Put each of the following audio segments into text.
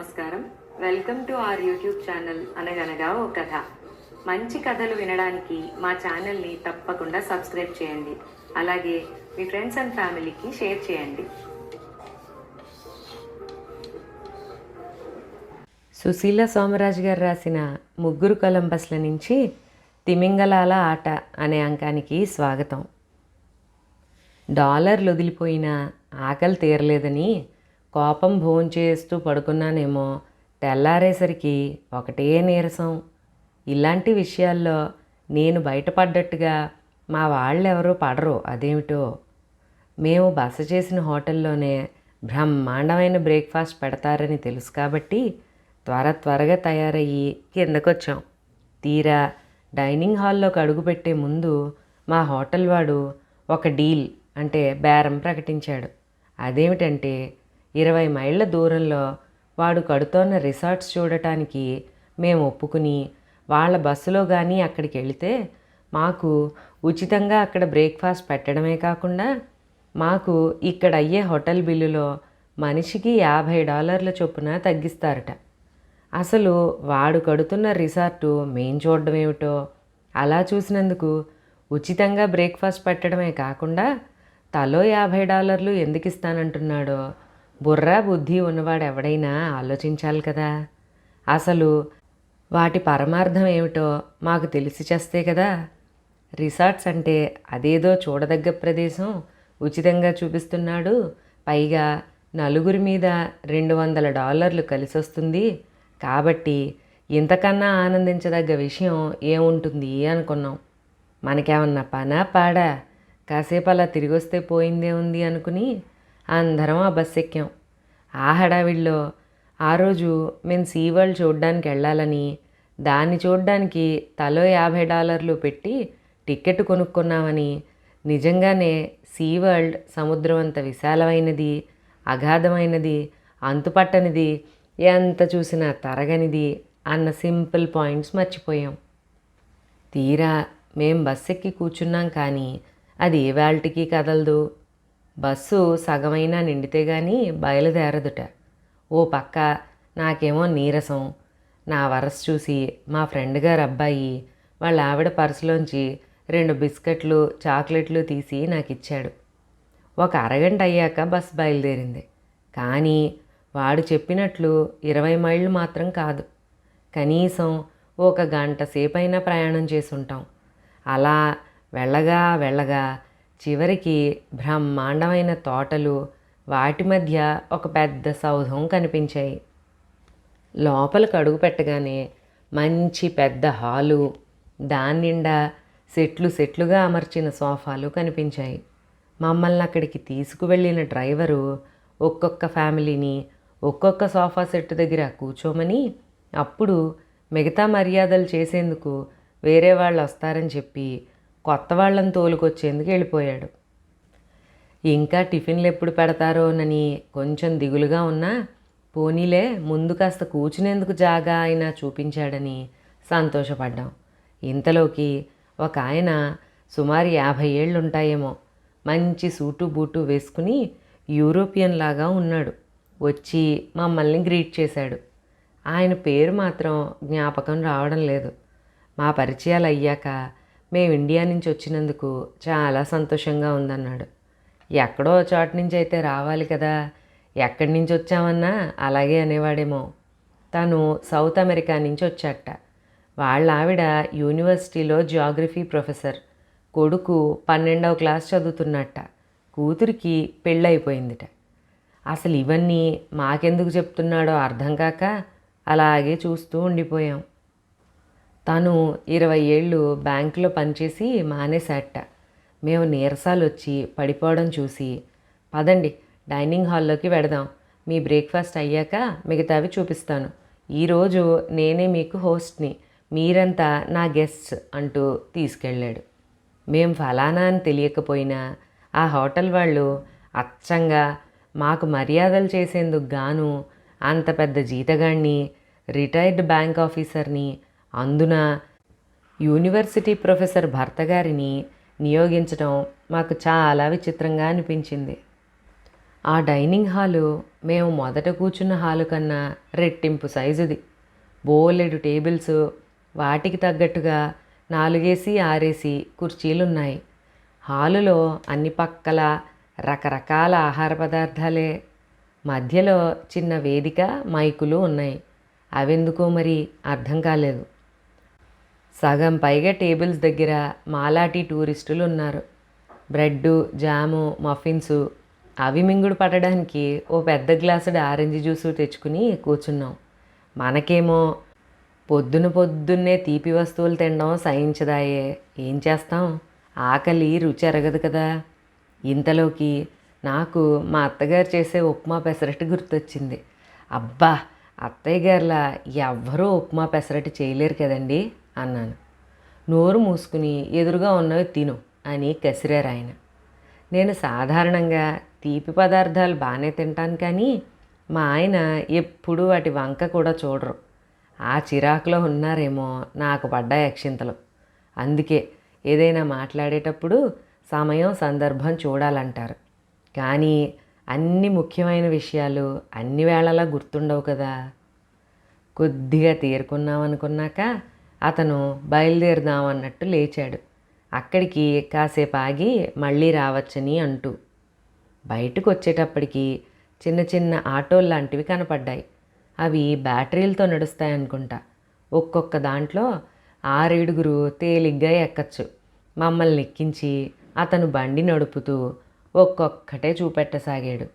నమస్కారం. Welcome to our YouTube channel అనగనగా ఓ కథ. మంచి కథలు వినడానికి మా ఛానల్ని తప్పకుండా సబ్స్క్రైబ్ చేయండి. అలాగే మీ ఫ్రెండ్స్ అండ్ ఫ్యామిలీకి షేర్ చేయండి. సుశీల సోమరాజు గారు రాసిన ముగ్గురు కొలంబస్ల నుంచి తిమింగలాల ఆట అనే అంకానికి స్వాగతం. డాలర్లు వదిలిపోయినా ఆకలి తీరలేదని కోపం భోంచేస్తూ పడుకున్నానేమో తెల్లారేసరికి ఒకటే నీరసం. ఇలాంటి విషయాల్లో నేను బయటపడ్డట్టుగా మా వాళ్ళెవరూ పడరు అదేమిటో. మేము బస చేసిన హోటల్లోనే బ్రహ్మాండమైన బ్రేక్ఫాస్ట్ పెడతారని తెలుసు కాబట్టి త్వర త్వరగా తయారయ్యి కిందకొచ్చాం. తీరా డైనింగ్ హాల్లోకి అడుగుపెట్టే ముందు మా హోటల్ వాడు ఒక డీల్ అంటే బేరం ప్రకటించాడు. అదేమిటంటే ఇరవై మైళ్ళ దూరంలో వాడు కడుతోన్న రిసార్ట్స్ చూడటానికి మేము ఒప్పుకుని వాళ్ళ బస్సులో కానీ అక్కడికి వెళితే మాకు ఉచితంగా అక్కడ బ్రేక్ఫాస్ట్ పెట్టడమే కాకుండా మాకు ఇక్కడ అయ్యే హోటల్ బిల్లులో మనిషికి యాభై డాలర్ల చొప్పున తగ్గిస్తారట. అసలు వాడు కడుతున్న రిసార్టు మేం చూడడం ఏమిటో అలా చూసినందుకు ఉచితంగా బ్రేక్ఫాస్ట్ పెట్టడమే కాకుండా తలో యాభై డాలర్లు ఎందుకు ఇస్తానంటున్నాడో బుర్ర బుద్ధి ఉన్నవాడు ఎవడైనా ఆలోచించాలి కదా. అసలు వాటి పరమార్థం ఏమిటో మాకు తెలిసి చేస్తే కదా. రిసార్ట్స్ అంటే అదేదో చూడదగ్గ ప్రదేశం ఉచితంగా చూపిస్తున్నాడు. పైగా నలుగురి మీద రెండు వందల డాలర్లు కలిసి వస్తుంది. కాబట్టి ఇంతకన్నా ఆనందించదగ్గ విషయం ఏముంటుంది అనుకున్నాం. మనకేమన్నా పనా పాడా? కాసేపు అలా తిరిగి వస్తే పోయిందే ఉంది అనుకుని అందరం ఆ బస్సు ఎక్కాం. ఆ హడావిడిలో ఆ రోజు మేము సీ వరల్డ్ చూడడానికి వెళ్ళాలని దాన్ని చూడడానికి తలో యాభై డాలర్లు పెట్టి టికెట్ కొనుక్కున్నామని నిజంగానే సీ వరల్డ్ సముద్రం అంత విశాలమైనది అగాధమైనది అంతుపట్టనిది ఎంత చూసినా తరగనిది అన్న సింపుల్ పాయింట్స్ మర్చిపోయాం. తీరా మేం బస్సెక్కి ఎక్కి కూర్చున్నాం కానీ అది ఏ వాళ్ళకి కదలదు. బస్సు సగమైనా నిండితే గాని బయలుదేరదుట. ఓ పక్క నాకేమో నీరసం. నా వరస్ చూసి మా ఫ్రెండ్ గారు అబ్బాయి వాళ్ళ ఆవిడ పర్సులోంచి రెండు బిస్కెట్లు చాక్లెట్లు తీసి నాకు ఇచ్చాడు ఒక అరగంట అయ్యాక బస్ బయలుదేరింది. కానీ వాడు చెప్పినట్లు ఇరవై మైళ్ళు మాత్రం కాదు. కనీసం ఒక గంట సేపైనా ప్రయాణం చేసి ఉంటాం అలా వెళ్ళగా వెళ్ళగా చివరికి బ్రహ్మాండమైన తోటలు వాటి మధ్య ఒక పెద్ద సౌధం కనిపించాయి. లోపలికి అడుగు పెట్టగానే మంచి పెద్ద హాలు దాని నిండా సెట్లు సెట్లుగా అమర్చిన సోఫాలు కనిపించాయి. మమ్మల్ని అక్కడికి తీసుకువెళ్ళిన డ్రైవరు ఒక్కొక్క ఫ్యామిలీని ఒక్కొక్క సోఫా సెట్ దగ్గర కూర్చోమని అప్పుడు మిగతా మర్యాదలు చేసేందుకు వేరే వాళ్ళు వస్తారని చెప్పి కొత్త వాళ్ళని తోలుకొచ్చేందుకు వెళ్ళిపోయాడు. ఇంకా టిఫిన్లు ఎప్పుడు పెడతారోనని కొంచెం దిగులుగా ఉన్నా పోనీలే ముందు కాస్త కూర్చునేందుకు జాగా ఆయన చూపించాడని సంతోషపడ్డాం. ఇంతలోకి ఒక ఆయన సుమారు యాభై ఏళ్ళు ఉంటాయేమో మంచి సూటు బూటు వేసుకుని యూరోపియన్ లాగా ఉన్నాడు. వచ్చి మమ్మల్ని గ్రీట్ చేశాడు. ఆయన పేరు మాత్రం జ్ఞాపకం రావడం లేదు. మా పరిచయాలు అయ్యాక మేము ఇండియా నుంచి వచ్చినందుకు చాలా సంతోషంగా ఉందన్నాడు. ఎక్కడో చోట నుంచి అయితే రావాలి కదా ఎక్కడి నుంచి వచ్చామన్నా అలాగే అనేవాడేమో. తను సౌత్ అమెరికా నుంచి వచ్చాట. వాళ్ళ ఆవిడ యూనివర్సిటీలో జియోగ్రఫీ ప్రొఫెసర్ కొడుకు పన్నెండవ క్లాస్ చదువుతున్నట్ట. కూతురికి పెళ్ళైపోయిందిట అసలు ఇవన్నీ మాకెందుకు చెప్తున్నాడో అర్థం కాక అలాగే చూస్తూ ఉండిపోయాం. తను ఇరవై ఏళ్ళు బ్యాంకులో పనిచేసి మానేశాట మేము నీరసాలు వచ్చి పడిపోవడం చూసి పదండి డైనింగ్ హాల్లోకి వెడదాం. మీ బ్రేక్ఫాస్ట్ అయ్యాక మిగతావి చూపిస్తాను. ఈరోజు నేనే మీకు హోస్ట్ని మీరంతా నా గెస్ట్స్ అంటూ తీసుకెళ్ళాడు. మేం ఫలానా అని తెలియకపోయినా ఆ హోటల్ వాళ్ళు అచ్చంగా మాకు మర్యాదలు చేసేందుకు గాను అంత పెద్ద జీతగాడిని రిటైర్డ్ బ్యాంక్ ఆఫీసర్ని అందున యూనివర్సిటీ ప్రొఫెసర్ భర్త గారిని నియోగించడం మాకు చాలా విచిత్రంగా అనిపించింది. ఆ డైనింగ్ హాలు మేము మొదట కూర్చున్న హాలు కన్నా రెట్టింపు సైజుది. బోలెడు టేబుల్స్ వాటికి తగ్గట్టుగా నాలుగేసి ఆరేసి కుర్చీలున్నాయి. హాలులో అన్ని పక్కల రకరకాల ఆహార పదార్థాలే. మధ్యలో చిన్న వేదిక మైకులు ఉన్నాయి. అవెందుకో మరి అర్థం కాలేదు. సగం పైగా టేబుల్స్ దగ్గర మాలాటి టూరిస్టులు ఉన్నారు. బ్రెడ్డు జాము మఫిన్స్ అవి మింగుడు పడడానికి ఓ పెద్ద గ్లాసుడు ఆరెంజ్ జ్యూసు తెచ్చుకుని కూర్చున్నాం. మనకేమో పొద్దున పొద్దున్నే తీపి వస్తువులు తినడం సహించదాయే. ఏం చేస్తాం? ఆకలి రుచి అరగదు కదా. ఇంతలోకి నాకు మా అత్తగారు చేసే ఉప్మా పెసరట్టు గుర్తొచ్చింది. అబ్బా! అత్తయ్య గారిలా ఎవ్వరూ ఉప్మా పెసరట్టు చేయలేరు కదండీ. అన్నాను. నోరు మూసుకుని ఎదురుగా ఉన్నవి తిను అని కసిరారు ఆయన. నేను సాధారణంగా తీపి పదార్థాలు బాగానే తింటాను కానీ మా ఆయన ఎప్పుడూ వాటి వంక కూడా చూడరు. ఆ చిరాకులో ఉన్నారేమో నాకు పడ్డ యక్షింతలు అందుకే ఏదైనా మాట్లాడేటప్పుడు సమయం సందర్భం చూడాలంటారు. కానీ అన్ని ముఖ్యమైన విషయాలు అన్ని వేళలా గుర్తుండవు కదా. కొద్దిగా తీరుకున్నామనుకున్నాక అతను బయలుదేరుదాం అన్నట్టు లేచాడు. అక్కడికి కాసేపు ఆగి మళ్ళీ రావచ్చని అంటూ. బయటకు వచ్చేటప్పటికి చిన్న చిన్న ఆటోలు లాంటివి కనపడ్డాయి. అవి బ్యాటరీలతో నడుస్తాయనుకుంటా. ఒక్కొక్క దాంట్లో ఆరేడుగురు తేలిగ్గా ఎక్కచ్చు. మమ్మల్ని ఎక్కించి అతను బండి నడుపుతూ ఒక్కొక్కటే చూపెట్టసాగాడు.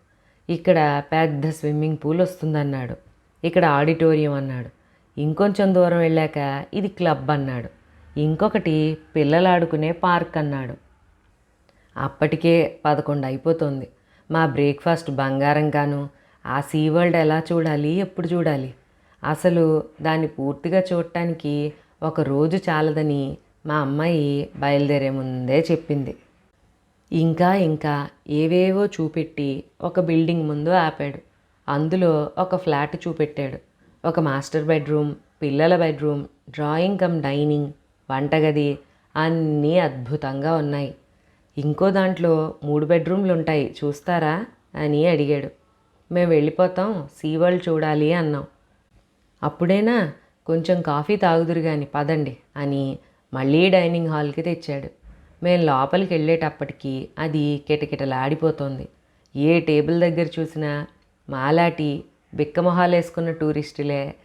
ఇక్కడ పెద్ద స్విమ్మింగ్ పూల్ వస్తుందన్నాడు. ఇక్కడ ఆడిటోరియం అన్నాడు. ఇంకొంచెం దూరం వెళ్ళాక ఇది క్లబ్ అన్నాడు. ఇంకొకటి పిల్లలు ఆడుకునే పార్క్ అన్నాడు. అప్పటికే పదకొండు అయిపోతుంది. మా బ్రేక్ఫాస్ట్ బంగారం గాను ఆ సీ వరల్డ్ ఎలా చూడాలి ఎప్పుడు చూడాలి? అసలు దాన్ని పూర్తిగా చూడటానికి ఒక రోజు చాలదని మా అమ్మాయి బయలుదేరే ముందే చెప్పింది. ఇంకా ఇంకా ఏవేవో చూపెట్టి ఒక బిల్డింగ్ ముందు ఆపాడు. అందులో ఒక ఫ్లాట్ చూపెట్టాడు. ఒక మాస్టర్ బెడ్రూమ్ పిల్లల బెడ్రూమ్ డ్రాయింగ్ కమ్ డైనింగ్ వంటగది అన్నీ అద్భుతంగా ఉన్నాయి. ఇంకో దాంట్లో మూడు బెడ్రూమ్లు ఉంటాయి చూస్తారా అని అడిగాడు. మేము వెళ్ళిపోతాం సీ వరల్డ్ చూడాలి అన్నాం. అప్పుడేనా కొంచెం కాఫీ తాగుదురు కానీ పదండి అని మళ్ళీ డైనింగ్ హాల్కి తెచ్చాడు. మేము లోపలికి వెళ్ళేటప్పటికి అది కిటకిటలాడిపోతుంది. ఏ టేబుల్ దగ్గర చూసినా మాలాటి బిక్కమొహాలు వేసుకున్న టూరిస్టులే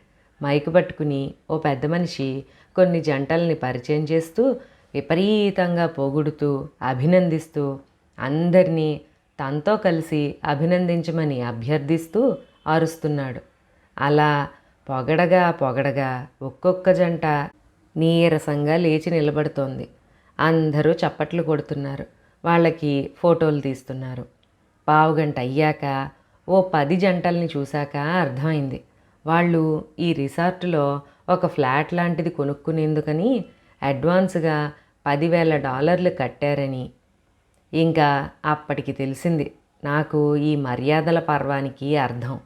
మైకు పట్టుకుని ఓ పెద్ద మనిషి కొన్ని జంటల్ని పరిచయం చేస్తూ విపరీతంగా పొగుడుతూ అభినందిస్తూ అందరినీ తనతో కలిసి అభినందించమని అభ్యర్థిస్తూ అరుస్తున్నాడు. అలా పొగడగా పొగడగా ఒక్కొక్క జంట నీరసంగా లేచి నిలబడుతోంది. అందరూ చప్పట్లు కొడుతున్నారు. వాళ్ళకి ఫోటోలు తీస్తున్నారు. పావుగంట అయ్యాక ఓ పది జంటల్ని చూశాక అర్థమైంది. వాళ్ళు ఈ రిసార్ట్లో ఒక ఫ్లాట్ లాంటిది కొనుక్కునేందుకని అడ్వాన్స్గా పదివేల డాలర్లు కట్టారని. ఇంకా అప్పటికి తెలిసింది. నాకు ఈ మర్యాదల పర్వానికి అర్థం.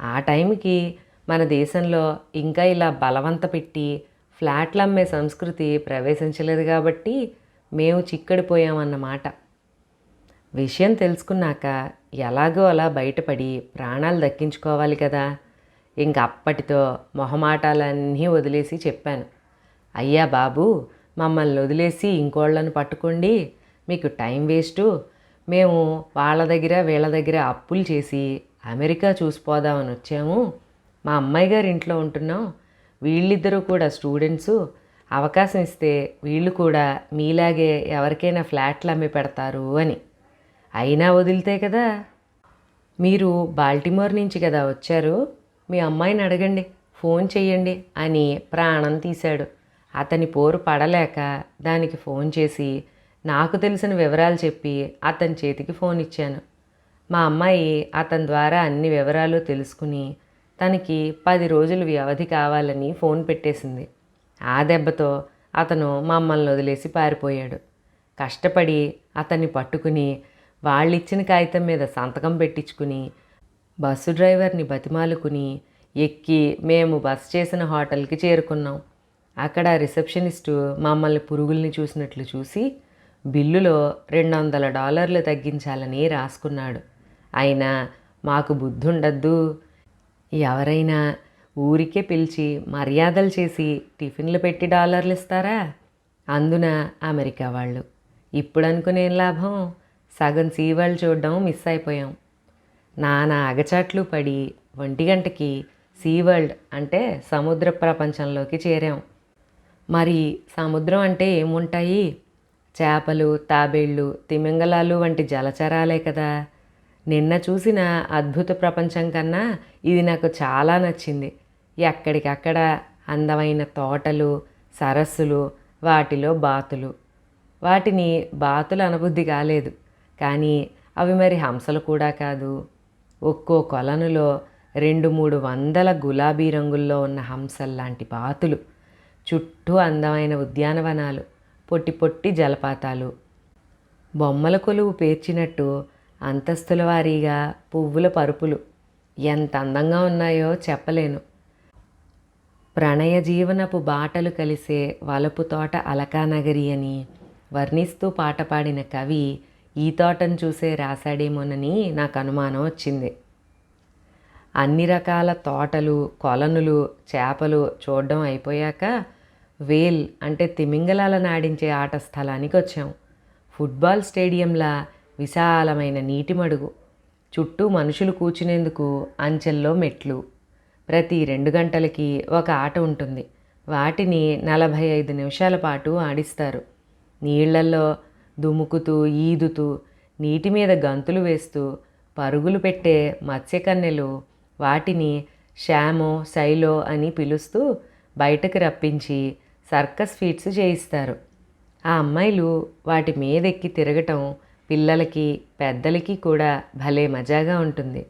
ఆ టైంకి మన దేశంలో ఇంకా ఇలా బలవంత పెట్టి ఫ్లాట్లు అమ్మే సంస్కృతి ప్రవేశించలేదు కాబట్టి మేము చిక్కడిపోయామన్నమాట. విషయం తెలుసుకున్నాక ఎలాగో అలా బయటపడి ప్రాణాలు దక్కించుకోవాలి కదా. ఇంక అప్పటితో మొహమాటాలన్నీ వదిలేసి చెప్పాను. అయ్యా బాబు మమ్మల్ని వదిలేసి ఇంకోళ్ళని పట్టుకోండి. మీకు టైం వేస్టు. మేము వాళ్ళ దగ్గర వీళ్ళ దగ్గర అప్పులు చేసి అమెరికా చూసిపోదామని వచ్చాము. మా అమ్మాయి గారి ఇంట్లో ఉంటున్నాం. వీళ్ళిద్దరూ కూడా స్టూడెంట్సు. అవకాశం ఇస్తే వీళ్ళు కూడా మీలాగే ఎవరికైనా ఫ్లాట్లు అమ్మి పెడతారు అని. అయినా వదిలితే కదా? మీరు బాల్టిమోర్ నుంచి కదా వచ్చారు? మీ అమ్మాయిని అడగండి ఫోన్ చెయ్యండి అని ప్రాణం తీశాడు. అతని పోరు పడలేక దానికి ఫోన్ చేసి నాకు తెలిసిన వివరాలు చెప్పి అతని చేతికి ఫోన్ ఇచ్చాను. మా అమ్మాయి అతని ద్వారా అన్ని వివరాలు తెలుసుకుని తనకి పది రోజులు వ్యవధి కావాలని ఫోన్ పెట్టేసింది. ఆ దెబ్బతో అతను మమ్మల్ని వదిలేసి పారిపోయాడు. కష్టపడి అతన్ని పట్టుకుని వాళ్ళిచ్చిన కాగితం మీద సంతకం పెట్టించుకుని బస్సు డ్రైవర్ని బతిమాలుకుని ఎక్కి మేము బస్ చేసిన హోటల్కి చేరుకున్నాం. అక్కడ రిసెప్షనిస్టు మమ్మల్ని పురుగుల్ని చూసినట్లు చూసి బిల్లులో రెండు వందల డాలర్లు తగ్గించాలని రాసుకున్నాడు. అయినా మాకు బుద్ధి ఉండద్దు ఎవరైనా ఊరికే పిలిచి మర్యాదలు చేసి టిఫిన్లు పెట్టి డాలర్లు ఇస్తారా అందున అమెరికా వాళ్ళు. ఇప్పుడు అనుకునేం లాభం? సగం సీవాళ్ళు చూడడం మిస్ అయిపోయాం. నానా అగచాట్లు పడి ఒంటి గంటకి సీ వరల్డ్ అంటే సముద్ర ప్రపంచంలోకి చేరాం. మరి సముద్రం అంటే ఏముంటాయి? చేపలు తాబేళ్ళు తిమింగలాలు వంటి జలచరాలే కదా. నిన్న చూసిన అద్భుత ప్రపంచం కన్నా ఇది నాకు చాలా నచ్చింది. ఎక్కడికక్కడ అందమైన తోటలు సరస్సులు వాటిలో బాతులు. వాటిని బాతులు అనుబుద్ధి కాలేదు. కానీ అవి మరి హంసలు కూడా కాదు. ఒక్కో కొలనులో రెండు మూడు వందల గులాబీ రంగుల్లో ఉన్న హంసల్లాంటి బాతులు చుట్టూ అందమైన ఉద్యానవనాలు పొట్టి పొట్టి జలపాతాలు. బొమ్మల కొలువు పేర్చినట్టు అంతస్తుల వారీగా పువ్వుల పరుపులు ఎంత అందంగా ఉన్నాయో చెప్పలేను. ప్రణయ జీవనపు బాటలు కలిసే వలపు తోట అలకానగరి అని వర్ణిస్తూ పాట పాడిన కవి ఈ తోటను చూసే రాశాడేమోనని నాకు అనుమానం వచ్చింది. అన్ని రకాల తోటలు కొలనులు చేపలు చూడడం అయిపోయాక వేల్ అంటే తిమింగలాలను ఆడించే ఆట స్థలానికి వచ్చాం. ఫుట్బాల్ స్టేడియంలా విశాలమైన నీటి మడుగు. చుట్టూ మనుషులు కూర్చునేందుకు అంచెల్లో మెట్లు. ప్రతి రెండు గంటలకి ఒక ఆట ఉంటుంది. వాటిని నలభై ఐదు నిమిషాల పాటు ఆడిస్తారు. నీళ్ళల్లో దుముకుతూ ఈదుతూ నీటి మీద గంతులు వేస్తూ పరుగులు పెట్టే మత్స్యకన్నెలు వాటిని షామో శైలో అని పిలుస్తూ బయటకు రప్పించి సర్కస్ ఫీట్స్ చేయిస్తారు. ఆ అమ్మాయిలు వాటి మీదెక్కి తిరగటం పిల్లలకి పెద్దలకి కూడా భలే మజాగా ఉంటుంది.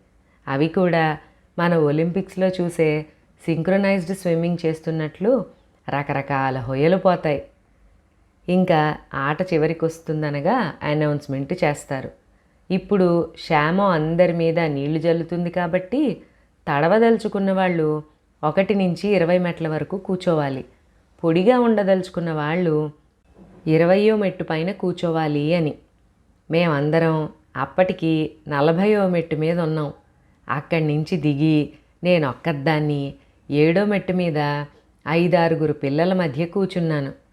అవి కూడా మన ఒలింపిక్స్లో చూసే సింక్రొనైజ్డ్ స్విమ్మింగ్ చేస్తున్నట్లు రకరకాల హొయలు పోతాయి. ఇంకా ఆట చివరికి వస్తుందనగా అనౌన్స్మెంట్ చేస్తారు. ఇప్పుడు శ్యామ అందరి మీద నీళ్ళు జల్లుతుంది కాబట్టి తడవదలుచుకున్న వాళ్ళు ఒకటి నుంచి ఇరవై మెట్ల వరకు కూర్చోవాలి. పొడిగా ఉండదలుచుకున్న వాళ్ళు ఇరవయో మెట్టు పైన కూర్చోవాలి అని. మేమందరం అప్పటికి నలభయో మెట్టు మీద ఉన్నాం. అక్కడి నుంచి దిగి నేను ఒక్కదాన్ని ఏడో మెట్టు మీద ఐదారుగురు పిల్లల మధ్య కూర్చున్నాను.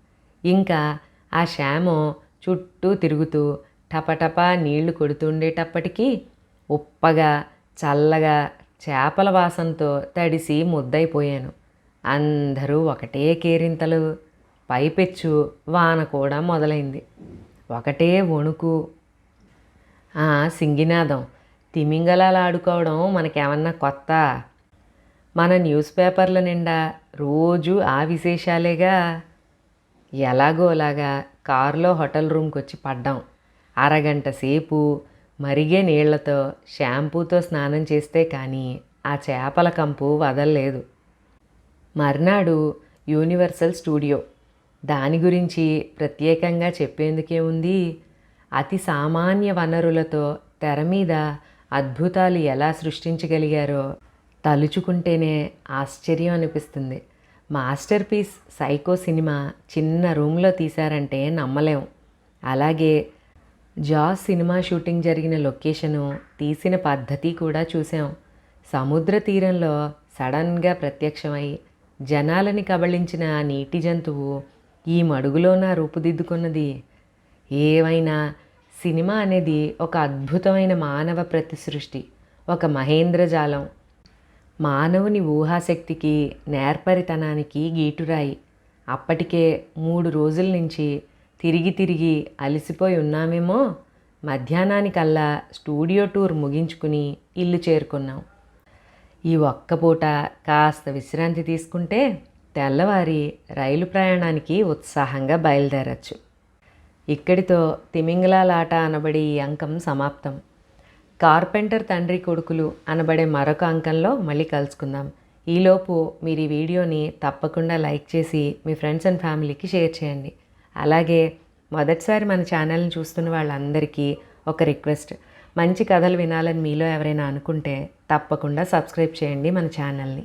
ఇంకా ఆ శ్యామో చుట్టూ తిరుగుతూ టపటపా నీళ్ళు కొడుతుండేటప్పటికీ ఉప్పగా చల్లగా చేపల వాసనతో తడిసి ముద్దైపోయాను అందరూ ఒకటే కేరింతలు పైపెచ్చు వాన కూడా మొదలైంది. ఒకటే వణుకు. ఆ, సింగినాదం తిమింగలాలు ఆడుకోవడం మనకేమన్నా కొత్త? మన న్యూస్ పేపర్ల నిండా రోజు ఆ విశేషాలేగా? ఎలాగోలాగా కారులో హోటల్ రూమ్కి వచ్చి పడ్డాం. అరగంట సేపు మరిగే నీళ్ళతో షాంపూతో స్నానం చేస్తే కానీ ఆ చేపల కంపు వదలలేదు. మర్నాడు యూనివర్సల్ స్టూడియో. దాని గురించి ప్రత్యేకంగా చెప్పేందుకే ఉంది. అతి సామాన్య వనరులతో తెర మీద అద్భుతాలు ఎలా సృష్టించగలిగారో తలుచుకుంటేనే ఆశ్చర్యం అనిపిస్తుంది. మాస్టర్ పీస్ సైకో సినిమా చిన్న రూమ్లో తీశారంటే నమ్మలేం. అలాగే జాస్ సినిమా షూటింగ్ జరిగిన లొకేషను తీసిన పద్ధతి కూడా చూసాం. సముద్ర తీరంలో సడన్గా ప్రత్యక్షమై జనాలని కబళించిన ఆ నీటి జంతువు ఈ మడుగులోన రూపుదిద్దుకున్నది. ఏవైనా సినిమా అనేది ఒక అద్భుతమైన మానవ ప్రతిసృష్టి ఒక మహేంద్రజాలం మానవుని ఊహాశక్తికి నేర్పరితనానికి గీటురాయి. అప్పటికే మూడు రోజుల నుంచి తిరిగి తిరిగి అలసిపోయి ఉన్నామేమో. మధ్యాహ్నానికల్లా స్టూడియో టూర్ ముగించుకుని ఇల్లు చేరుకున్నాం. ఈ ఒక్క పూట కాస్త విశ్రాంతి తీసుకుంటే తెల్లవారి రైలు ప్రయాణానికి ఉత్సాహంగా బయలుదేరచ్చు. ఇక్కడితో తిమింగలాలాట అనబడి ఈ అంకం సమాప్తం. కార్పెంటర్ తండ్రి కొడుకులు అనబడే మరొక అంకంలో మళ్ళీ కలుసుకుందాం. ఈలోపు మీరు ఈ వీడియోని తప్పకుండా లైక్ చేసి మీ ఫ్రెండ్స్ అండ్ ఫ్యామిలీకి షేర్ చేయండి. అలాగే మొదటిసారి మన ఛానల్ని చూస్తున్న వాళ్ళందరికీ ఒక రిక్వెస్ట్. మంచి కథలు వినాలని మీలో ఎవరైనా అనుకుంటే తప్పకుండా సబ్స్క్రైబ్ చేయండి మన ఛానల్ని.